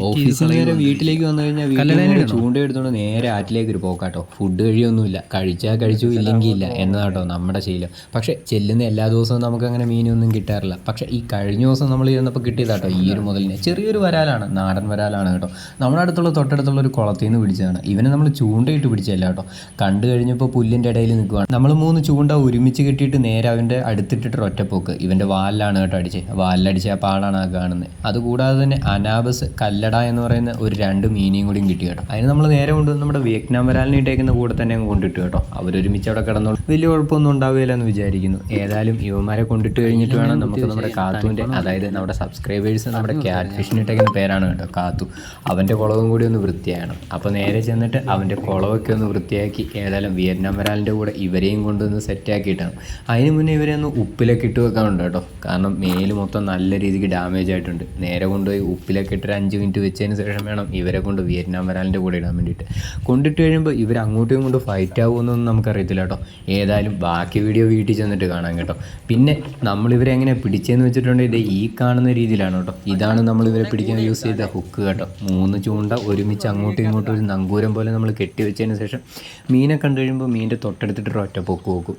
ഓഫീസിൽ നേരെ വീട്ടിലേക്ക് വന്നു കഴിഞ്ഞാൽ വീട്ടിൽ ചൂണ്ട എടുത്തോണ്ട് നേരെ ആറ്റിലേക്ക് ഒരു പോക്കാട്ടോ. ഫുഡ് കഴിയൊന്നുമില്ല. കഴിച്ചാൽ കഴിച്ചു ഇല്ലെങ്കിൽ ഇല്ല. എന്നതാട്ടോ നമ്മുടെ ശീലം. പക്ഷേ ചെല്ലുന്ന എല്ലാ ദിവസവും നമുക്ക് അങ്ങനെ മീനൊന്നും കിട്ടാറില്ല. പക്ഷേ ഈ കഴിഞ്ഞ ദിവസം നമ്മൾ ഇരുന്നപ്പോൾ കിട്ടിയതാട്ടോ ഈ ഒരു മുതലിനെ. ചെറിയൊരു വരാലാണ് നാടൻ വരാലാണ് കേട്ടോ. നമ്മുടെ അടുത്തുള്ള തൊട്ടടുത്തുള്ള ഒരു കുളത്തിൽ നിന്ന് പിടിച്ചതാണ്. ഇവനെ നമ്മൾ ചൂണ്ടയിട്ട് പിടിച്ചല്ല കേട്ടോ. കണ്ടു കഴിഞ്ഞപ്പോൾ പുല്ലിന്റെ ഇടയിൽ നിൽക്കുവാണ്. നമ്മൾ മൂന്ന് ചൂണ്ട ഒരുമിച്ച് കിട്ടിയിട്ട് നേരെ അവന്റെ അടുത്തിട്ടിട്ട് ഒറ്റപ്പോക്ക്. ഇവന്റെ വാലിലാണ് കേട്ടോ അടിച്ചത് വാലിലടിച്ച ആ പാടാണ് ആ കാണുന്നത്. അതുകൂടാതെ തന്നെ അനാബസ് കല്ലട എന്ന് പറയുന്ന ഒരു രണ്ട് മീനിയും കൂടിയും കിട്ടി കേട്ടോ. അതിന് നമ്മൾ നേരെ കൊണ്ട് നമ്മുടെ വിയറ്റ്നാം വരാലിനെ ഇട്ടേക്കുന്ന കൂടെ തന്നെ അങ്ങ് കൊണ്ടിട്ട് കേട്ടോ. അവരൊരുമിച്ച് അവിടെ കിടന്നോളൂ. വലിയ കുഴപ്പമൊന്നും ഉണ്ടാവുകയില്ല എന്ന് വിചാരിക്കുന്നു. ഏതായാലും യുവമാരെ കൊണ്ടിട്ട് കഴിഞ്ഞിട്ട് വേണം നമുക്ക് നമ്മുടെ കാത്തുവിന്റെ അതായത് നമ്മുടെ സബ്സ്ക്രൈബേഴ്സ് നമ്മുടെ ക്യാറ്റ് ഇട്ടേക്കുന്ന പേരാണ് കേട്ടോ കാത്തു. അവന്റെ കുളവും കൂടി ഒന്ന് വൃത്തിയാകണം. അപ്പോൾ നേരെ ചെന്നിട്ട് അവന്റെ കുളവൊക്കെ ഒന്ന് വൃത്തിയാക്കി ഏതായാലും വിയറ്റ്നാം വരാലിന്റെ കൂടെ ഇവരെയും കൊണ്ടുവന്ന് സെറ്റാക്കിയിട്ടാണ് അതിന് മുന്നേ ഇവരെ ഒന്ന് ഉപ്പിലൊക്കെ ഇട്ട് വെക്കാനുണ്ട് കേട്ടോ. കാരണം മേൽ മൊത്തം നല്ല രീതിക്ക് ഡാമേജ് ആയിട്ടുണ്ട്. നേരെ കൊണ്ടുപോയി ഉപ്പിലൊക്കെ ഇട്ടൊരു അഞ്ച് മിനിറ്റ് വെച്ചതിന് ശേഷം വേണം ഇവരെ കൊണ്ട് വിയറ്റ്നാം വരാലിന്റെ കൂടെ ഇടാൻ വേണ്ടിയിട്ട്. കൊണ്ടിട്ട് കഴിയുമ്പോൾ ഇവർ അങ്ങോട്ടും ഇങ്ങോട്ടും ഫൈറ്റ് ആവുമെന്നൊന്നും നമുക്കറിയത്തില്ല കേട്ടോ. ഏതായാലും ബാക്കി വീഡിയോ വീട്ടിൽ ചെന്നിട്ട് കാണാം കേട്ടോ. പിന്നെ നമ്മൾ ഇവരെ എങ്ങനെ പിടിച്ചതെന്ന് വെച്ചിട്ടുണ്ടെങ്കിൽ ഇത് ഈ കാണുന്ന രീതിയിലാണ് കേട്ടോ. ഇതാണ് നമ്മൾ ഇവരെ പിടിക്കാൻ യൂസ് ചെയ്ത ഹുക്ക് കേട്ടോ. മൂന്ന് ചൂണ്ട ഒരുമിച്ച് അങ്ങോട്ടും ഇങ്ങോട്ടും ഒരു നങ്കൂരം പോലെ നമ്മൾ കെട്ടി വെച്ചതിന് ശേഷം മീനെ കണ്ടു കഴിയുമ്പോൾ മീനിന്റെ തൊട്ടടുത്തിട്ട് ഒറ്റ പൊക്ക് നോക്കും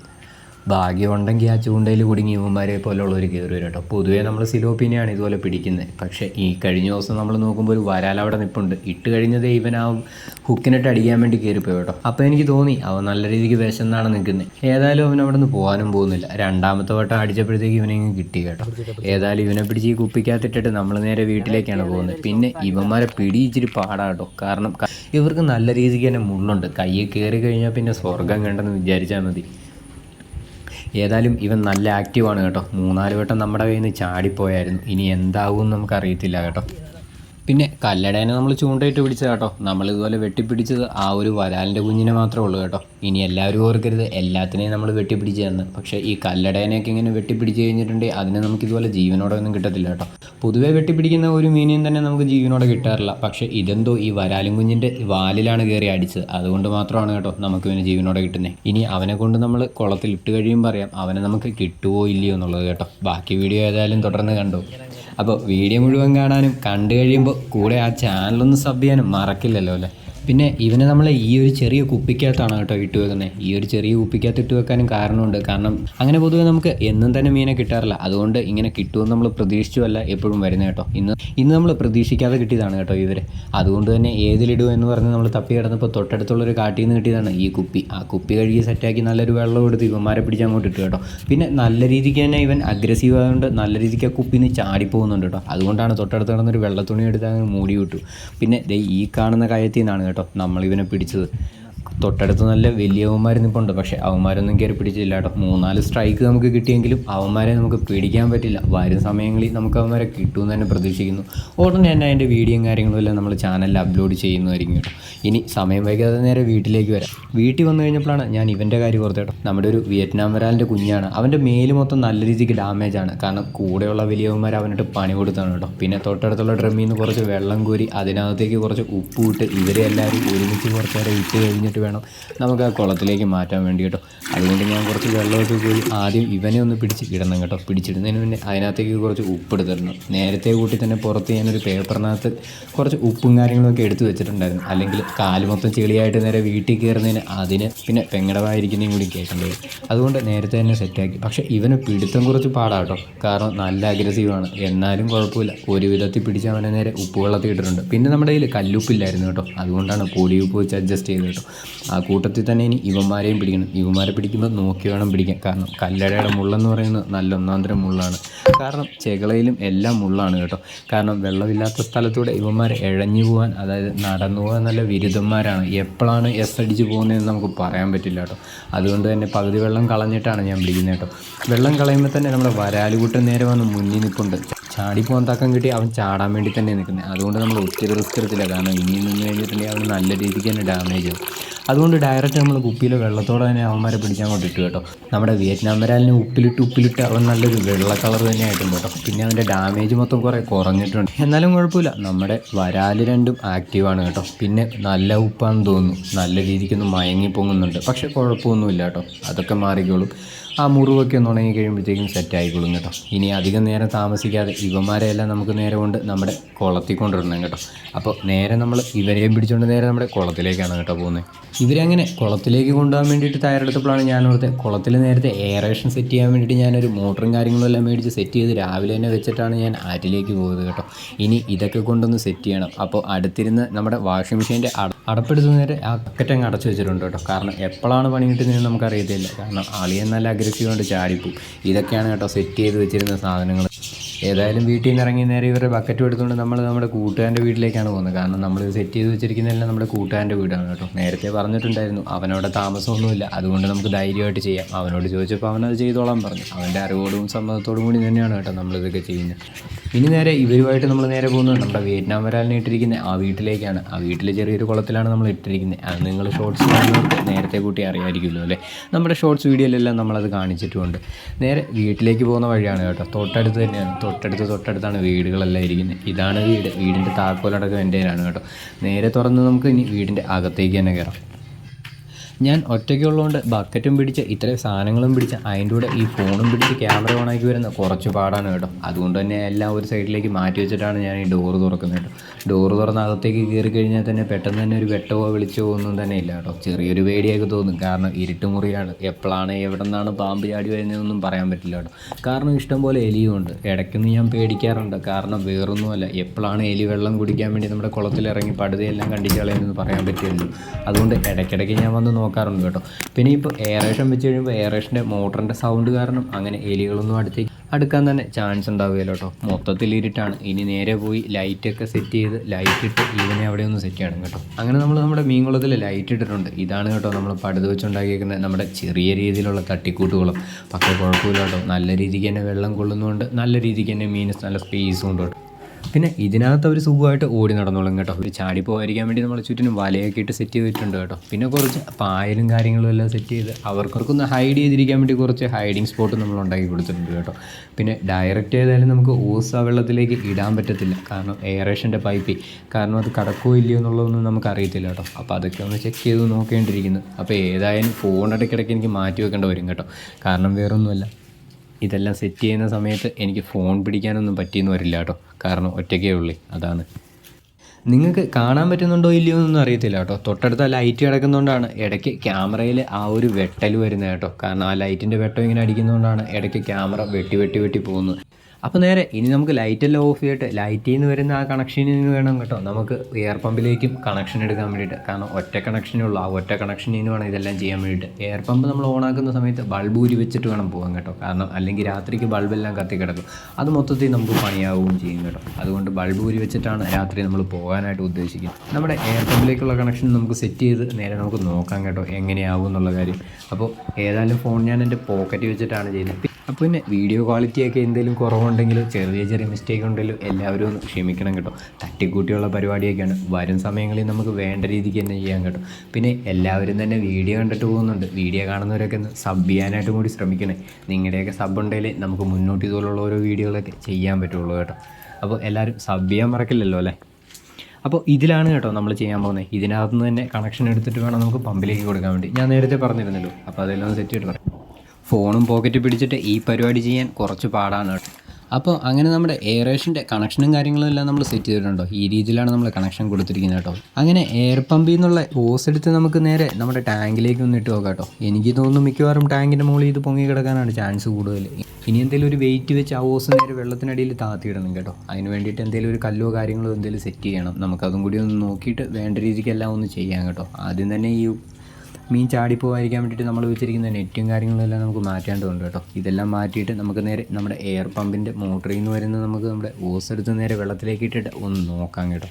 ഭാഗ്യമുണ്ടെങ്കിൽ ആ ചൂണ്ടയിൽ കുടുങ്ങി ഇവന്മാരെ പോലുള്ളവർ കയറി വരും കേട്ടോ. പൊതുവേ നമ്മൾ സിലോപ്പിനെയാണ് ഇതുപോലെ പിടിക്കുന്നത് പക്ഷേ ഈ കഴിഞ്ഞ ദിവസം നമ്മൾ നോക്കുമ്പോൾ ഒരു വരാൽ അവിടെ നിൽപ്പുണ്ട് ഇട്ട് കഴിഞ്ഞത് ഇവൻ ആ ഹുക്കിനിട്ട് അടിക്കാൻ വേണ്ടി കയറിപ്പോയി കേട്ടോ. അപ്പോൾ എനിക്ക് തോന്നി അവൻ നല്ല രീതിക്ക് വിശന്നാണ് നിൽക്കുന്നത് ഏതായാലും അവൻ അവിടെ നിന്ന് പോകാനും പോകുന്നില്ല. രണ്ടാമത്തെ വട്ടം അടിച്ചപ്പോഴത്തേക്ക് ഇവനെങ്ങ് കിട്ടി കേട്ടോ. ഏതായാലും ഇവനെ പിടിച്ച് ഈ കുപ്പിക്കകത്തിട്ടിട്ട് നമ്മൾ നേരെ വീട്ടിലേക്കാണ് പോകുന്നത് പിന്നെ ഇവന്മാരെ പിടി ഇച്ചിരി പാടാട്ടോ കാരണം ഇവർക്ക് നല്ല രീതിക്ക് തന്നെ മുള്ളുണ്ട്. കയ്യിൽ കയറി കഴിഞ്ഞാൽ പിന്നെ സ്വർഗം കണ്ടെന്ന് വിചാരിച്ചാൽ മതി. ഏതായാലും ഇവൻ നല്ല ആക്റ്റീവാണ് കേട്ടോ. മൂന്നാൽ വട്ടം നമ്മുടെ കയ്യിൽ നിന്ന് ചാടിപ്പോയായിരുന്നു. ഇനി എന്താവും നമുക്ക് അറിയത്തില്ല കേട്ടോ. പിന്നെ കല്ലടേനെ നമ്മൾ ചൂണ്ടയിട്ട് പിടിച്ചത് കേട്ടോ. നമ്മൾ ഇതുപോലെ വെട്ടിപ്പിടിച്ചത് ആ ഒരു വരാലിന്റെ കുഞ്ഞിനെ മാത്രമേ ഉള്ളൂ കേട്ടോ. ഇനി എല്ലാവരും ഓർക്കരുത് എല്ലാത്തിനെയും നമ്മൾ വെട്ടിപ്പിടിച്ചതെന്ന്. പക്ഷേ ഈ കല്ലടേനെയൊക്കെ ഇങ്ങനെ വെട്ടിപ്പിടിച്ച് കഴിഞ്ഞിട്ടുണ്ടെങ്കിൽ അതിനെ നമുക്ക് ഇതുപോലെ ജീവനോടെ ഒന്നും കിട്ടത്തില്ല കേട്ടോ. പൊതുവെ വെട്ടിപ്പിടിക്കുന്ന ഒരു മീനെയും തന്നെ നമുക്ക് ജീവനോടെ കിട്ടാറില്ല. പക്ഷേ ഇതെന്തോ ഈ വരാലും കുഞ്ഞിന്റെ വാലിലാണ് കയറി അടിച്ചത്. അതുകൊണ്ട് മാത്രമാണ് കേട്ടോ നമുക്ക് ഇവന് ജീവനോടെ കിട്ടുന്നത് ഇനി അവനെ കൊണ്ട് നമ്മൾ കുളത്തിൽ ഇട്ട് കഴിയുമ്പോൾ അറിയാം അവനെ നമുക്ക് കിട്ടുമോ ഇല്ലയോ എന്നുള്ളത് കേട്ടോ. ബാക്കി വീഡിയോ ഏതായാലും തുടർന്ന് കണ്ടു. അപ്പോൾ വീഡിയോ മുഴുവൻ കാണാനും കണ്ടു കഴിയുമ്പോൾ കൂടെ ആ ചാനലൊന്ന് സബ് ചെയ്യാനും മറക്കില്ലല്ലോ അല്ലേ? പിന്നെ ഇവനെ നമ്മൾ ഈ ഒരു ചെറിയ കുപ്പിക്കകത്താണ് കേട്ടോ ഇട്ട് വെക്കുന്നത് ഈ ഒരു ചെറിയ കുപ്പിക്കകത്ത് ഇട്ട് വെക്കാനും കാരണമുണ്ട്. കാരണം അങ്ങനെ പൊതുവെ നമുക്ക് എന്നും തന്നെ മീനെ കിട്ടാറില്ല. അതുകൊണ്ട് ഇങ്ങനെ കിട്ടുമെന്ന് നമ്മൾ പ്രതീക്ഷിച്ചുമല്ല എപ്പോഴും വരുന്നത് കേട്ടോ. ഇന്ന് ഇന്ന് നമ്മൾ പ്രതീക്ഷിക്കാതെ കിട്ടിയതാണ് കേട്ടോ ഇവരെ. അതുകൊണ്ട് തന്നെ ഏതിലിടും എന്ന് പറഞ്ഞ് നമ്മൾ തപ്പി കിടന്നപ്പോൾ തൊട്ടടുത്തുള്ളൊരു കാട്ടിൽ നിന്ന് കിട്ടിയതാണ് ഈ കുപ്പി. ആ കുപ്പി കഴുകി സെറ്റാക്കി നല്ലൊരു വെള്ളം എടുത്ത് ഇവന്മാരെ പിടിച്ച് അങ്ങോട്ട് ഇട്ടു കേട്ടോ. പിന്നെ നല്ല രീതിക്ക് തന്നെ ഇവൻ അഗ്രസീവ് ആയതുകൊണ്ട് നല്ല രീതിക്ക് ആ കുപ്പിന്ന് ചാടിപ്പോകുന്നുണ്ട് കേട്ടോ. അതുകൊണ്ടാണ് തൊട്ടടുത്ത് കിടന്നൊരു വെള്ളത്തുണി എടുത്ത് അങ്ങ് മൂടി വിട്ടു. പിന്നെ ഈ കാണുന്ന കയത്തിൽ നിന്നാണ് കേട്ടോ. നമ്മൾ ഇവനെ പിടിച്ചത്. തൊട്ടടുത്ത് നല്ല വലിയ വലിയവന്മാർ നിൽപ്പുണ്ട് പക്ഷെ അവന്മാരൊന്നും കയറി പിടിച്ചില്ല കേട്ടോ. മൂന്നാൽ സ്ട്രൈക്ക് നമുക്ക് കിട്ടിയെങ്കിലും അവന്മാരെ നമുക്ക് പിടിക്കാൻ പറ്റില്ല. വരും സമയങ്ങളിൽ നമുക്ക് അവന്മാരെ കിട്ടുമെന്ന് തന്നെ പ്രതീക്ഷിക്കുന്നു. ഉടനെ തന്നെ അതിന്റെ വീഡിയോയും കാര്യങ്ങളും എല്ലാം നമ്മൾ ചാനലിൽ അപ്ലോഡ് ചെയ്യുന്നതായിരിക്കും കേട്ടോ. ഇനി സമയം വൈകാതെ നേരെ വീട്ടിലേക്ക് വരാം. വീട്ടിൽ വന്നു കഴിഞ്ഞപ്പോഴാണ് ഞാൻ ഇവന്റെ കാര്യം ഓർത്ത് കേട്ടോ. നമ്മുടെ ഒരു വിയറ്റ്നാം വരാലിന്റെ കുഞ്ഞാണ്. അവന്റെ മേൽ മൊത്തം നല്ല രീതിക്ക് ഡാമേജ് ആണ്. കാരണം കൂടെയുള്ള വലിയവന്മാർ അവനിട്ട് പണി കൊടുത്താണ് കേട്ടോ. പിന്നെ തൊട്ടടുത്തുള്ള ഡ്രമ്മിൽ നിന്ന് കുറച്ച് വെള്ളം കോരി അതിനകത്തേക്ക് കുറച്ച് ഉപ്പ് ഇട്ട് ഇവരെ എല്ലാവരും ഒരുമിച്ച് കുറച്ചേരെ ഇട്ട് കഴിഞ്ഞിട്ട് വേണം നമുക്ക് ആ കുളത്തിലേക്ക് മാറ്റാൻ വേണ്ടി കേട്ടോ. അതുകൊണ്ട് ഞാൻ കുറച്ച് വെള്ളമൊക്കെ പോയി ആദ്യം ഇവനെ ഒന്ന് പിടിച്ച് ഇടണം കേട്ടോ. പിടിച്ചിടുന്നതിന് മുന്നേ അതിനകത്തേക്ക് കുറച്ച് ഉപ്പ് എടുത്തിടണം നേരത്തെ കൂട്ടി തന്നെ പുറത്ത് ഞാനൊരു പേപ്പറിനകത്ത് കുറച്ച് ഉപ്പും കാര്യങ്ങളൊക്കെ എടുത്തു വെച്ചിട്ടുണ്ടായിരുന്നു. അല്ലെങ്കിൽ കാൽ മൊത്തം ചെളിയായിട്ട് നേരെ വീട്ടിൽ കയറുന്നതിന് അതിന് പിന്നെ പെങ്ങടവായിരിക്കുന്നതും കൂടി കേൾക്കേണ്ടി അതുകൊണ്ട് നേരത്തെ തന്നെ സെറ്റാക്കി. പക്ഷേ ഇവന് പിടുത്തം കുറച്ച് പാടാട്ടോ. കാരണം നല്ല അഗ്രസീവാണ്. എന്നാലും കുഴപ്പമില്ല. ഒരു വിധത്തിൽ പിടിച്ച് അവനെ നേരെ ഉപ്പ് വെള്ളത്തിൽ ഇട്ടിട്ടുണ്ട്. പിന്നെ നമ്മുടെ കയ്യിൽ കല്ലുപ്പില്ലായിരുന്നു കേട്ടോ. അതുകൊണ്ടാണ് പൊടി ഉപ്പ് വെച്ച് അഡ്ജസ്റ്റ് ചെയ്ത് കേട്ടോ. ആ കൂട്ടത്തിൽ തന്നെ ഇനി ഇവന്മാരെയും പിടിക്കണം. ഇവന്മാരെ പിടിക്കുമ്പോൾ നോക്കി വേണം പിടിക്കാൻ. കാരണം കല്ലടയുടെ മുള്ളെന്ന് പറയുന്നത് നല്ല ഒന്നാന്തരം മുള്ളാണ്. കാരണം ചെകളയിലും എല്ലാം മുള്ളാണ് കേട്ടോ. കാരണം വെള്ളമില്ലാത്ത സ്ഥലത്തൂടെ ഇവന്മാർ ഇഴഞ്ഞു പോകാൻ അതായത് നടന്നു പോകാൻ നല്ല വിരുദ്ധന്മാരാണ്. എപ്പോഴാണ് എസ് അടിച്ച് പോകുന്നതെന്ന് നമുക്ക് പറയാൻ പറ്റില്ല കേട്ടോ. അതുകൊണ്ട് തന്നെ പകുതി വെള്ളം കളഞ്ഞിട്ടാണ് ഞാൻ പിടിക്കുന്നത് കേട്ടോ. വെള്ളം കളയുമ്പോൾ തന്നെ നമ്മുടെ വരാലുകൂട്ടം നേരെ വന്ന് മുന്നിൽ നിൽപ്പുണ്ട്. ചാടിപ്പോകാൻ തക്കം കിട്ടി അവൻ ചാടാൻ വേണ്ടി തന്നെ നിൽക്കുന്നത് അതുകൊണ്ട് നമ്മൾ ഒത്തിരി റിസ്ക് എടുത്തില്ല. കാരണം ഇനി നിന്ന് കഴിഞ്ഞിട്ടുണ്ടെങ്കിൽ അവന് നല്ല രീതിക്ക് തന്നെ ഡാമേജ് ആവും. അതുകൊണ്ട് ഡയറക്റ്റ് നമ്മൾ കുപ്പിയിലെ വെള്ളത്തോടെ തന്നെ അവന്മാരെ പിടിക്കാൻ കൊണ്ട് കേട്ടോ. നമ്മുടെ വിയറ്റ്നാം വരാലിനെ ഉപ്പിലിട്ട് ഉപ്പിലിട്ട് അവൻ നല്ലൊരു വെള്ള കളർ തന്നെ ആയിട്ടുണ്ട് കേട്ടോ. പിന്നെ അവന്റെ ഡാമേജ് മൊത്തം കുറേ കുറഞ്ഞിട്ടുണ്ട്. എന്നാലും കുഴപ്പമില്ല. നമ്മുടെ വരാൽ രണ്ടും ആക്റ്റീവാണ് കേട്ടോ. പിന്നെ നല്ല ഉപ്പാണെന്ന് തോന്നുന്നു. നല്ല രീതിക്കൊന്ന് മയങ്ങി പൊങ്ങുന്നുണ്ട്. പക്ഷേ കുഴപ്പമൊന്നുമില്ല കേട്ടോ. അതൊക്കെ മാറിക്കോളും. ആ മുറിവൊക്കെ ഒന്ന് ഉണങ്ങി കഴിയുമ്പോഴത്തേക്കും സെറ്റ് ആയിക്കോളും കേട്ടോ. ഇനി അധികം നേരം താമസിക്കാതെ ഇവന്മാരെയെല്ലാം നമുക്ക് നേരെ കൊണ്ട് നമ്മുടെ കുളത്തിൽ കൊണ്ടുവരണം കേട്ടോ. അപ്പോൾ നേരെ നമ്മൾ ഇവരെയും പിടിച്ചുകൊണ്ട് നേരെ നമ്മുടെ കുളത്തിലേക്കാണ് കേട്ടോ പോകുന്നത്. ഇവരങ്ങനെ കുളത്തിലേക്ക് കൊണ്ടുപോകാൻ വേണ്ടിയിട്ട് തയ്യാറെടുത്തപ്പോഴാണ് ഞാൻ ഓർത്തെ കുളത്തിൽ നേരത്തെ എയറേഷൻ സെറ്റ് ചെയ്യാൻ വേണ്ടിയിട്ട് ഞാനൊരു മോട്ടറും കാര്യങ്ങളും എല്ലാം മേടിച്ച് സെറ്റ് ചെയ്ത് രാവിലെ തന്നെ വെച്ചിട്ടാണ് ഞാൻ ആറ്റിലേക്ക് പോകുന്നത് കേട്ടോ. ഇനി ഇതൊക്കെ കൊണ്ടൊന്ന് സെറ്റ് ചെയ്യണം. അപ്പോൾ അടുത്തിരുന്ന് നമ്മുടെ വാഷിംഗ് മെഷീന്റെ അടപ്പെടുത്ത് നേരെ അടച്ചു വെച്ചിട്ടുണ്ട് കേട്ടോ. കാരണം എപ്പോഴാണ് പണി കിട്ടുന്നതെന്ന് നമുക്കറിയത്തില്ല. കാരണം അളിയൻ അഗ്രസീവ് കൊണ്ട് ചാടിപ്പോവും. ഇതൊക്കെയാണ് കേട്ടോ സെറ്റ് ചെയ്ത് വെച്ചിരുന്ന സാധനങ്ങൾ ഏതായാലും വീട്ടിൽ നിന്ന് ഇറങ്ങി നേരെ ഇവരുടെ ബക്കറ്റും എടുത്തുകൊണ്ട് നമ്മൾ നമ്മുടെ കൂട്ടുകാരന്റെ വീട്ടിലേക്കാണ് പോകുന്നത്. കാരണം നമ്മൾ സെറ്റ് ചെയ്ത് വെച്ചിരിക്കുന്നതെല്ലാം നമ്മുടെ കൂട്ടുകാരന്റെ വീടാണ് കേട്ടോ. നേരത്തെ പറഞ്ഞിട്ടുണ്ടായിരുന്നു അവനവിടെ താമസമൊന്നുമില്ല. അതുകൊണ്ട് നമുക്ക് ധൈര്യമായിട്ട് ചെയ്യാം. അവനോട് ചോദിച്ചപ്പോൾ അവനത് ചെയ്തോളാൻ പറഞ്ഞു. അവന്റെ അറിവോടും സമ്മതത്തോടും കൂടി തന്നെയാണ് കേട്ടോ നമ്മളിതൊക്കെ ചെയ്യുന്നത്. ഇനി നേരെ ഇവരുമായിട്ട് നമ്മൾ നേരെ പോകുന്നത് നമ്മുടെ വിയറ്റ്നാം വരാലിനെ ഇട്ടിരിക്കുന്ന ആ വീട്ടിലേക്കാണ്. ആ വീട്ടിലെ ചെറിയൊരു കുളത്തിലാണ് നമ്മൾ ഇട്ടിരിക്കുന്നത്. അത് നിങ്ങൾ ഷോർട്സ് നേരത്തെ കൂട്ടി അറിയാമായിരിക്കുമല്ലോ അല്ലേ? നമ്മുടെ ഷോർട്സ് വീഡിയോയിലെല്ലാം നമ്മളത് കാണിച്ചിട്ടുമുണ്ട് നേരെ വീട്ടിലേക്ക് പോകുന്ന വഴിയാണ് കേട്ടോ. തൊട്ടടുത്ത് തന്നെയാണ്. തൊട്ടടുത്ത് തൊട്ടടുത്താണ് വീടുകളെല്ലാം ഇരിക്കുന്നത്. ഇതാണ് വീട്. വീടിന്റെ താക്കോലടക്കം എന്റെ കേട്ടോ. നേരെ തുറന്ന് നമുക്ക് ഇനി വീടിന്റെ അകത്തേക്ക് തന്നെ കയറാം. ഞാൻ ഒറ്റയ്ക്കുള്ളതുകൊണ്ട് ബക്കറ്റും പിടിച്ച് ഇത്രയും സാധനങ്ങളും പിടിച്ച് അതിന്റെ കൂടെ ഈ ഫോണും പിടിച്ച് ക്യാമറ ഓണാക്കി വരുന്ന കുറച്ച് പാടാണ് കേട്ടോ. അതുകൊണ്ട് തന്നെ എല്ലാം ഒരു സൈഡിലേക്ക് മാറ്റി വെച്ചിട്ടാണ് ഞാൻ ഈ ഡോറ് തുറക്കുന്നത് കേട്ടോ. ഡോറ് തുറന്ന് അകത്തേക്ക് കയറി കഴിഞ്ഞാൽ തന്നെ പെട്ടെന്ന് തന്നെ ഒരു വെട്ടവോ വിളിച്ചോ ഒന്നും തന്നെ ഇല്ല കേട്ടോ. ചെറിയൊരു പേടിയൊക്കെ തോന്നും. കാരണം ഇരുട്ട് മുറിയാണ്. എപ്പോഴാണ് എവിടെ നിന്നാണ് പാമ്പ് ചാടി വരുന്നതെന്നൊന്നും പറയാൻ പറ്റില്ല കേട്ടോ. കാരണം ഇഷ്ടംപോലെ എലിയും ഉണ്ട്. ഇടയ്ക്കൊന്ന് ഞാൻ പേടിക്കാറുണ്ട്. കാരണം വേറൊന്നുമല്ല. എപ്പോഴാണ് എലി വെള്ളം കുടിക്കാൻ വേണ്ടി നമ്മുടെ കുളത്തിലിറങ്ങി പടുതയെല്ലാം കണ്ടിച്ച് കളയുമെന്ന് പറയാൻ പറ്റില്ലല്ലോ അതുകൊണ്ട് ഇടയ്ക്കിടയ്ക്ക് ഞാൻ വന്ന് നോക്കാറുണ്ട് കേട്ടോ. പിന്നെ ഇപ്പോൾ എയറേഷൻ വെച്ച് കഴിയുമ്പോൾ എയറേഷന്റെ മോട്ടറിന്റെ സൗണ്ട് കാരണം അങ്ങനെ എലികളൊന്നും അടുത്തേക്ക് അടുക്കാൻ തന്നെ ചാൻസ് ഉണ്ടാവുകയില്ല കേട്ടോ. മൊത്തത്തിൽ ഇരിട്ടാണ്. ഇനി നേരെ പോയി ലൈറ്റൊക്കെ സെറ്റ് ചെയ്ത് ലൈറ്റ് ഇട്ട് ഇവനെ അവിടെ ഒന്ന് സെറ്റ് ചെയ്യണം കേട്ടോ. അങ്ങനെ നമ്മൾ നമ്മുടെ മീൻകുളത്തിൽ ലൈറ്റ് ഇട്ടിട്ടുണ്ട്. ഇതാണ് കേട്ടോ നമ്മൾ പടുത് വെച്ചുണ്ടാക്കിയിരിക്കുന്നത് നമ്മുടെ ചെറിയ രീതിയിലുള്ള തട്ടിക്കൂട്ടുകളും. പക്ഷേ കുഴപ്പമില്ല കേട്ടോ. നല്ല രീതിക്ക് തന്നെ വെള്ളം കൊള്ളുന്നുണ്ട്. നല്ല രീതിക്ക് തന്നെ മീൻ നല്ല സ്പേസും ഉണ്ട് കേട്ടോ. പിന്നെ ഇതിനകത്ത് അവർ സുഖമായിട്ട് ഓടി നടന്നോളും കേട്ടോ. ഒരു ചാടി പോകാതിരിക്കാൻ വേണ്ടി നമ്മൾ ചുറ്റിനും വലയൊക്കെ ഇട്ട് സെറ്റ് ചെയ്തിട്ടുണ്ട് കേട്ടോ. പിന്നെ കുറച്ച് പായലും കാര്യങ്ങളും എല്ലാം സെറ്റ് ചെയ്ത് അവർക്കൊന്ന് ഹൈഡ് ചെയ്തിരിക്കാൻ വേണ്ടി കുറച്ച് ഹൈഡിങ് സ്പോട്ട് നമ്മൾ ഉണ്ടാക്കി കൊടുത്തിട്ടുണ്ട് കേട്ടോ. പിന്നെ ഡയറക്റ്റ് ചെയ്താലും നമുക്ക് ആ വെള്ളത്തിലേക്ക് ഇടാൻ പറ്റത്തില്ല. കാരണം എയറേഷന്റെ പൈപ്പ് കാരണം അത് കടക്കോ ഇല്ലയോ എന്നുള്ളതൊന്നും നമുക്ക് അറിയത്തില്ല കേട്ടോ. അപ്പോൾ അതൊക്കെ ഒന്ന് ചെക്ക് ചെയ്ത് നോക്കേണ്ടിയിരിക്കുന്നു. അപ്പോൾ ഏതായാലും ഫോൺ ഇടയ്ക്കിടയ്ക്ക് എനിക്ക് മാറ്റി വെക്കേണ്ടി വരും കേട്ടോ. കാരണം വേറൊന്നുമല്ല. ഇതെല്ലാം സെറ്റ് ചെയ്യുന്ന സമയത്ത് എനിക്ക് ഫോൺ പിടിക്കാനൊന്നും പറ്റിയെന്ന് വരില്ല കേട്ടോ. കാരണം ഒറ്റയ്ക്കേ ഉള്ളി. അതാണ്. നിങ്ങൾക്ക് കാണാൻ പറ്റുന്നുണ്ടോ ഇല്ലയോ എന്നൊന്നും അറിയത്തില്ല കേട്ടോ. തൊട്ടടുത്ത ലൈറ്റ് കിടക്കുന്നതുകൊണ്ടാണ് ഇടയ്ക്ക് ക്യാമറയിൽ ആ ഒരു വെട്ടൽ വരുന്നത് കേട്ടോ. കാരണം ആ ലൈറ്റിന്റെ വെട്ടം ഇങ്ങനെ അടിക്കുന്നതുകൊണ്ടാണ് ഇടയ്ക്ക് ക്യാമറ വെട്ടി വെട്ടി വെട്ടി പോകുന്നത്. അപ്പോൾ നേരെ ഇനി നമുക്ക് ലൈറ്റെല്ലാം ഓഫ് ചെയ്തിട്ട് ലൈറ്റിൽ നിന്ന് വരുന്ന ആ കണക്ഷനിൽ നിന്ന് വേണം കേട്ടോ. നമുക്ക് എയർ പമ്പിലേക്കും കണക്ഷൻ എടുക്കാൻ വേണ്ടിയിട്ട്. കാരണം ഒറ്റ കണക്ഷനേ ഉള്ളൂ. ആ ഒറ്റ കണക്ഷനിൽ നിന്ന് വേണം ഇതെല്ലാം ചെയ്യാൻ വേണ്ടിയിട്ട്. എയർ പമ്പ് നമ്മൾ ഓണാക്കുന്ന സമയത്ത് ബൾബ് ഊരി വെച്ചിട്ട് വേണം പോകാൻ കേട്ടോ. കാരണം അല്ലെങ്കിൽ രാത്രിക്ക് ബൾബെല്ലാം കത്തി കിടക്കും. അത് മൊത്തത്തിൽ നമുക്ക് പണിയാവുകയും ചെയ്യും കേട്ടോ. അതുകൊണ്ട് ബൾബ് ഊരി വെച്ചിട്ടാണ് രാത്രി നമ്മൾ പോകാനായിട്ട് ഉദ്ദേശിക്കുന്നത്. നമ്മുടെ എയർ പമ്പിലേക്കുള്ള കണക്ഷൻ നമുക്ക് സെറ്റ് ചെയ്ത് നേരെ നമുക്ക് നോക്കാം കേട്ടോ. എങ്ങനെയാവും എന്നുള്ള കാര്യം. അപ്പോൾ ഏതായാലും ഫോൺ ഞാൻ എന്റെ പോക്കറ്റ് വെച്ചിട്ടാണ് ചെയ്യുന്നത്. അപ്പോൾ പിന്നെ വീഡിയോ ക്വാളിറ്റി ഒക്കെ എന്തെങ്കിലും കുറവുണ്ടെങ്കിൽ ചെറിയ ചെറിയ മിസ്റ്റേക്ക് ഉണ്ടെങ്കിലും എല്ലാവരും ഒന്ന് ക്ഷമിക്കണം കേട്ടോ. തട്ടിക്കൂട്ടിയുള്ള പരിപാടിയൊക്കെയാണ്. വരും സമയങ്ങളിൽ നമുക്ക് വേണ്ട രീതിക്ക് തന്നെ ചെയ്യാൻ കേട്ടോ. പിന്നെ എല്ലാവരും തന്നെ വീഡിയോ കണ്ടിട്ട് പോകുന്നുണ്ട്. വീഡിയോ കാണുന്നവരൊക്കെ ഒന്ന് സബ് ചെയ്യാനായിട്ടും കൂടി ശ്രമിക്കണേ. നിങ്ങളുടെയൊക്കെ സബ് ഉണ്ടെങ്കിൽ നമുക്ക് മുന്നോട്ട് ഇതുപോലുള്ള ഓരോ വീഡിയോകളൊക്കെ ചെയ്യാൻ പറ്റുള്ളൂ കേട്ടോ. അപ്പോൾ എല്ലാവരും സബ് ചെയ്യാൻ മറക്കില്ലല്ലോ അല്ലേ? അപ്പോൾ ഇതിലാണ് കേട്ടോ നമ്മൾ ചെയ്യാൻ പോകുന്നത്. ഇതിനകത്തുനിന്ന് തന്നെ കണക്ഷൻ എടുത്തിട്ട് വേണം നമുക്ക് പമ്പിലേക്ക് കൊടുക്കാൻ വേണ്ടി. ഞാൻ നേരത്തെ പറഞ്ഞിരുന്നല്ലോ. അപ്പോൾ അതെല്ലാം സെറ്റ് ചെയ്തിട്ട് ഫോണും പോക്കറ്റ് പിടിച്ചിട്ട് ഈ പരിപാടി ചെയ്യാൻ കുറച്ച് പാടാണ് കേട്ടോ. അപ്പോൾ അങ്ങനെ നമ്മുടെ എയറേഷന്റെ കണക്ഷനും കാര്യങ്ങളും എല്ലാം നമ്മൾ സെറ്റ് ചെയ്തിട്ടുണ്ടോ? ഈ രീതിയിലാണ് നമ്മൾ കണക്ഷൻ കൊടുത്തിരിക്കുന്നത് കേട്ടോ. അങ്ങനെ എയർ പമ്പിൽ നിന്നുള്ള ഓസ് എടുത്ത് നമുക്ക് നേരെ നമ്മുടെ ടാങ്കിലേക്ക് ഒന്ന് ഇട്ട് നോക്കാം കേട്ടോ. എനിക്ക് തോന്നുന്നു മിക്കവാറും ടാങ്കിന്റെ മുകളിൽ ഇത് പൊങ്ങി കിടക്കാനാണ് ചാൻസ് കൂടുതൽ. ഇനി എന്തെങ്കിലും ഒരു വെയിറ്റ് വെച്ച് ആ ഓസ് നേരെ വെള്ളത്തിനടിയിൽ താത്തിയിടണം കേട്ടോ. അതിന് വേണ്ടിയിട്ട് എന്തെങ്കിലും ഒരു കല്ലോ കാര്യങ്ങളോ എന്തെങ്കിലും സെറ്റ് ചെയ്യണം. നമുക്കതും കൂടി ഒന്ന് നോക്കിയിട്ട് വേണ്ട രീതിക്കെല്ലാം ഒന്ന് ചെയ്യാം കേട്ടോ. ആദ്യം തന്നെ ഈ മീൻ ചാടിപ്പോവാതിരിക്കാൻ വേണ്ടിയിട്ട് നമ്മൾ വെച്ചിരിക്കുന്ന നെറ്റും കാര്യങ്ങളും എല്ലാം നമുക്ക് മാറ്റേണ്ടതുണ്ട് കേട്ടോ. ഇതെല്ലാം മാറ്റിയിട്ട് നമുക്ക് നേരെ നമ്മുടെ എയർ പമ്പിന്റെ മോട്ടറിൽ നിന്ന് വരുന്ന നമുക്ക് നമ്മുടെ ഓസ് എടുത്ത് നേരെ വെള്ളത്തിലേക്ക് ഇട്ടിട്ട് ഒന്ന് നോക്കാം കേട്ടോ.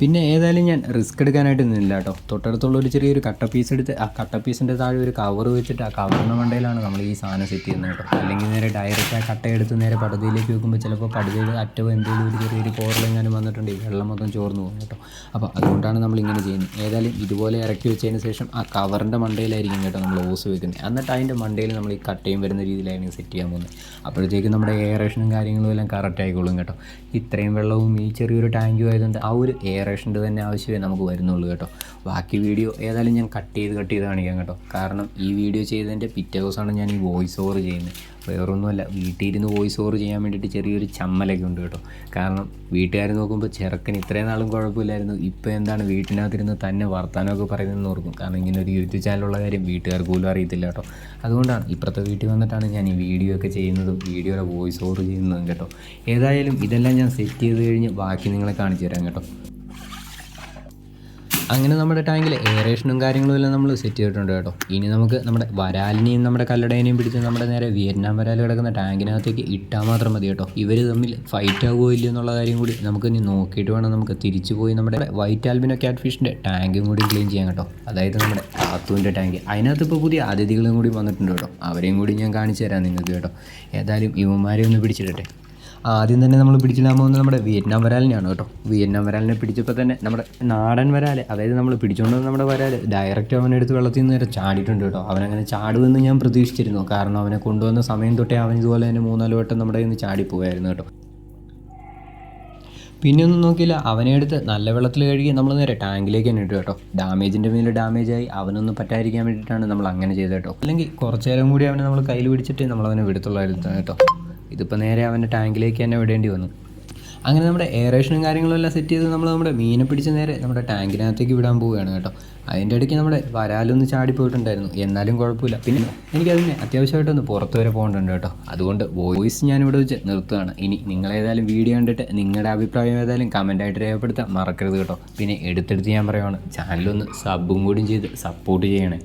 പിന്നെ ഏതായാലും ഞാൻ റിസ്ക് എടുക്കാനായിട്ട് നിന്നില്ല കേട്ടോ തൊട്ടടുത്തുള്ള ഒരു ചെറിയൊരു കട്ട പീസ് എടുത്ത് ആ കട്ട പീസിന്റെ താഴെ ഒരു കവർ വെച്ചിട്ട് ആ കവറിന്റെ മണ്ടയിലാണ് നമ്മൾ ഈ സാധനം സെറ്റ് ചെയ്യുന്നത് കേട്ടോ അല്ലെങ്കിൽ നേരെ ഡയറക്റ്റ് ആ കട്ട എടുത്ത് നേരെ പടുതയിലേക്ക് വെക്കുമ്പോൾ ചിലപ്പോൾ പടുതയിൽ അറ്റവും എന്തെങ്കിലും ഒരു ചെറിയൊരു പോറലെങ്ങാനും വന്നിട്ടുണ്ട്. വെള്ളം മൊത്തം ചോർന്നു പോകും കേട്ടോ അപ്പോൾ അതുകൊണ്ടാണ് നമ്മൾ ഇങ്ങനെ ചെയ്യുന്നത്. ഏതായാലും ഇതുപോലെ ഇറക്കി വെച്ചതിന് ശേഷം ആ കവറിന്റെ മണ്ടയിലായിരിക്കും കേട്ടോ നമ്മൾ ഓസ് വെക്കുന്നത്. എന്നിട്ട് അതിന്റെ മണ്ടയിൽ നമ്മൾ ഈ കട്ടയും വരുന്ന രീതിയിലായിരിക്കും സെറ്റ് ചെയ്യാൻ പോകുന്നത്. അപ്പോഴത്തേക്കും നമ്മുടെ എയറേഷനും കാര്യങ്ങളും എല്ലാം കറക്റ്റ് ആയിക്കോളും കേട്ടോ ഇത്രയും വെള്ളവും ഈ ചെറിയൊരു ടാങ്കും ആയതുകൊണ്ട് ആ ഒരു എയർ എയറേഷന്റെ തന്നെ ആവശ്യമേ നമുക്ക് വരുന്നുള്ളൂ കേട്ടോ. ബാക്കി വീഡിയോ ഏതായാലും ഞാൻ കട്ട് ചെയ്ത് കട്ട് ചെയ്ത് കാണിക്കാം കേട്ടോ. കാരണം ഈ വീഡിയോ ചെയ്തതിന്റെ പിറ്റേ ദിവസമാണ് ഞാൻ ഈ വോയിസ് ഓവർ ചെയ്യുന്നത്. വേറൊന്നുമല്ല വീട്ടിൽ ഇരുന്ന് വോയിസ് ഓവർ ചെയ്യാൻ വേണ്ടിയിട്ട് ചെറിയൊരു ചമ്മലൊക്കെ ഉണ്ട് കേട്ടോ. കാരണം വീട്ടുകാർ നോക്കുമ്പോൾ ചെറുക്കൻ ഇത്രയും നാളും കുഴപ്പമില്ലായിരുന്നു. ഇപ്പോൾ എന്താണ് വീട്ടിനകത്തിരുന്ന് തന്നെ വർത്താനമൊക്കെ പറയുന്നതെന്ന് ഓർക്കും. കാരണം ഇങ്ങനെ ഒരു യൂട്യൂബ് ചാനലുള്ള കാര്യം വീട്ടുകാർക്ക് പോലും അറിയത്തില്ല കേട്ടോ. അതുകൊണ്ടാണ് ഇപ്പുറത്തെ വീട്ടിൽ വന്നിട്ടാണ് ഞാൻ ഈ വീഡിയോ ഒക്കെ ചെയ്യുന്നതും വീഡിയോയുടെ വോയിസ് ഓവർ ചെയ്യുന്നതും കേട്ടോ. ഏതായാലും ഇതെല്ലാം ഞാൻ സെറ്റ് ചെയ്ത് കഴിഞ്ഞ് ബാക്കി നിങ്ങളെ കാണിച്ചു തരാം കേട്ടോ. അങ്ങനെ നമ്മുടെ ടാങ്കിൽ എയറേഷനും കാര്യങ്ങളും എല്ലാം നമ്മൾ സെറ്റ് ചെയ്തിട്ടുണ്ട് കേട്ടോ. ഇനി നമുക്ക് നമ്മുടെ വരാലിനെയും നമ്മുടെ കല്ലടേനെയും പിടിച്ച് നമ്മുടെ നേരെ വിയറ്റ്നാം വരാൽ കിടക്കുന്ന ടാങ്കിനകത്തേക്ക് ഇട്ടാൽ മാത്രം മതി കേട്ടോ. ഇവർ തമ്മിൽ ഫൈറ്റ് ആകുമോ ഇല്ലയോ എന്നുള്ള കാര്യം കൂടി നമുക്ക് ഇനി നോക്കിയിട്ട് വേണം നമുക്ക് തിരിച്ചു പോയി നമ്മുടെ വൈറ്റ് ആൽബിനോ ക്യാറ്റ് ഫിഷിന്റെ ടാങ്കും കൂടി ക്ലീൻ ചെയ്യാൻ കേട്ടോ. അതായത് നമ്മുടെ കാത്തൂന്റെ ടാങ്ക്. അതിനകത്ത് ഇപ്പോൾ പുതിയ അതിഥികളും കൂടി വന്നിട്ടുണ്ട് കേട്ടോ. അവരെയും കൂടി ഞാൻ കാണിച്ചു തരാം നിങ്ങൾക്ക് കേട്ടോ. ഏതായാലും ഇവന്മാരെ ഒന്ന് പിടിച്ചിടട്ടെ. ആദ്യം തന്നെ നമ്മൾ പിടിച്ചിടാൻ പോകുന്നത് നമ്മുടെ വിയറ്റ്നാം വരാലിനെയാണ് കേട്ടോ. വിയറ്റ്നാം വരാലിനെ പിടിച്ചപ്പോൾ തന്നെ നമ്മുടെ നാടൻ വരാൽ അതായത് നമ്മൾ പിടിച്ചുകൊണ്ട് നമ്മുടെ വരാൽ ഡയറക്റ്റ് അവനെടുത്ത് വെള്ളത്തിൽ നിന്ന് വരെ ചാടിയിട്ടുണ്ട് കേട്ടോ. അവനങ്ങനെ ചാടുമെന്ന് ഞാൻ പ്രതീക്ഷിച്ചിരുന്നു. കാരണം അവനെ കൊണ്ടുവന്ന സമയം തൊട്ടേ അവൻ ഇതുപോലെ തന്നെ മൂന്നാൽ വട്ടം നമ്മുടെ കയ്യിൽ നിന്ന് ചാടിപ്പോയായിരുന്നു കേട്ടോ. പിന്നെ ഒന്നും നോക്കിയില്ല. അവനെ എടുത്ത് നല്ല വെള്ളത്തിൽ കഴുകി നമ്മൾ നേരെ ടാങ്കിലേക്ക് തന്നെ ഇട്ടു കേട്ടോ. ഡാമേജിന്റെ മേലെ ഡാമേജായി. അവനൊന്നും പറ്റാതിരിക്കാൻ വേണ്ടിയിട്ടാണ് നമ്മൾ അങ്ങനെ ചെയ്തത് കേട്ടോ. അല്ലെങ്കിൽ കുറച്ചേരം കൂടി അവനെ നമ്മൾ കയ്യിൽ പിടിച്ചിട്ട് നമ്മൾ അവനെ വിടത്തുള്ളായിരുന്നു കേട്ടോ. ഇതിപ്പോൾ നേരെ അവന്റെ ടാങ്കിലേക്ക് തന്നെ വിടേണ്ടി വന്നു. അങ്ങനെ നമ്മുടെ എയറേഷനും കാര്യങ്ങളും എല്ലാം സെറ്റ് ചെയ്ത് നമ്മൾ നമ്മുടെ മീനെ പിടിച്ച് നേരെ നമ്മുടെ ടാങ്കിനകത്തേക്ക് വിടാൻ പോവുകയാണ് കേട്ടോ. അതിന്റെ ഇടയ്ക്ക് നമ്മുടെ വരാലൊന്ന് ചാടിപ്പോയിട്ടുണ്ടായിരുന്നു. എന്നാലും കുഴപ്പമില്ല. പിന്നെ എനിക്കതിന് അത്യാവശ്യമായിട്ടൊന്ന് പുറത്ത് വരെ പോകേണ്ടതുണ്ട് കേട്ടോ. അതുകൊണ്ട് വോയിസ് ഞാനിവിടെ വെച്ച് നിർത്തുകയാണ്. ഇനി നിങ്ങളേതായാലും വീഡിയോ കണ്ടിട്ട് നിങ്ങളുടെ അഭിപ്രായം ഏതായാലും കമന്റായിട്ട് രേഖപ്പെടുത്താൻ മറക്കരുത് കേട്ടോ. പിന്നെ എടുത്തെടുത്ത് ഞാൻ പറയുവാണ് ചാനലൊന്ന് സബും കൂടിയും ചെയ്ത് സപ്പോർട്ട് ചെയ്യണേ.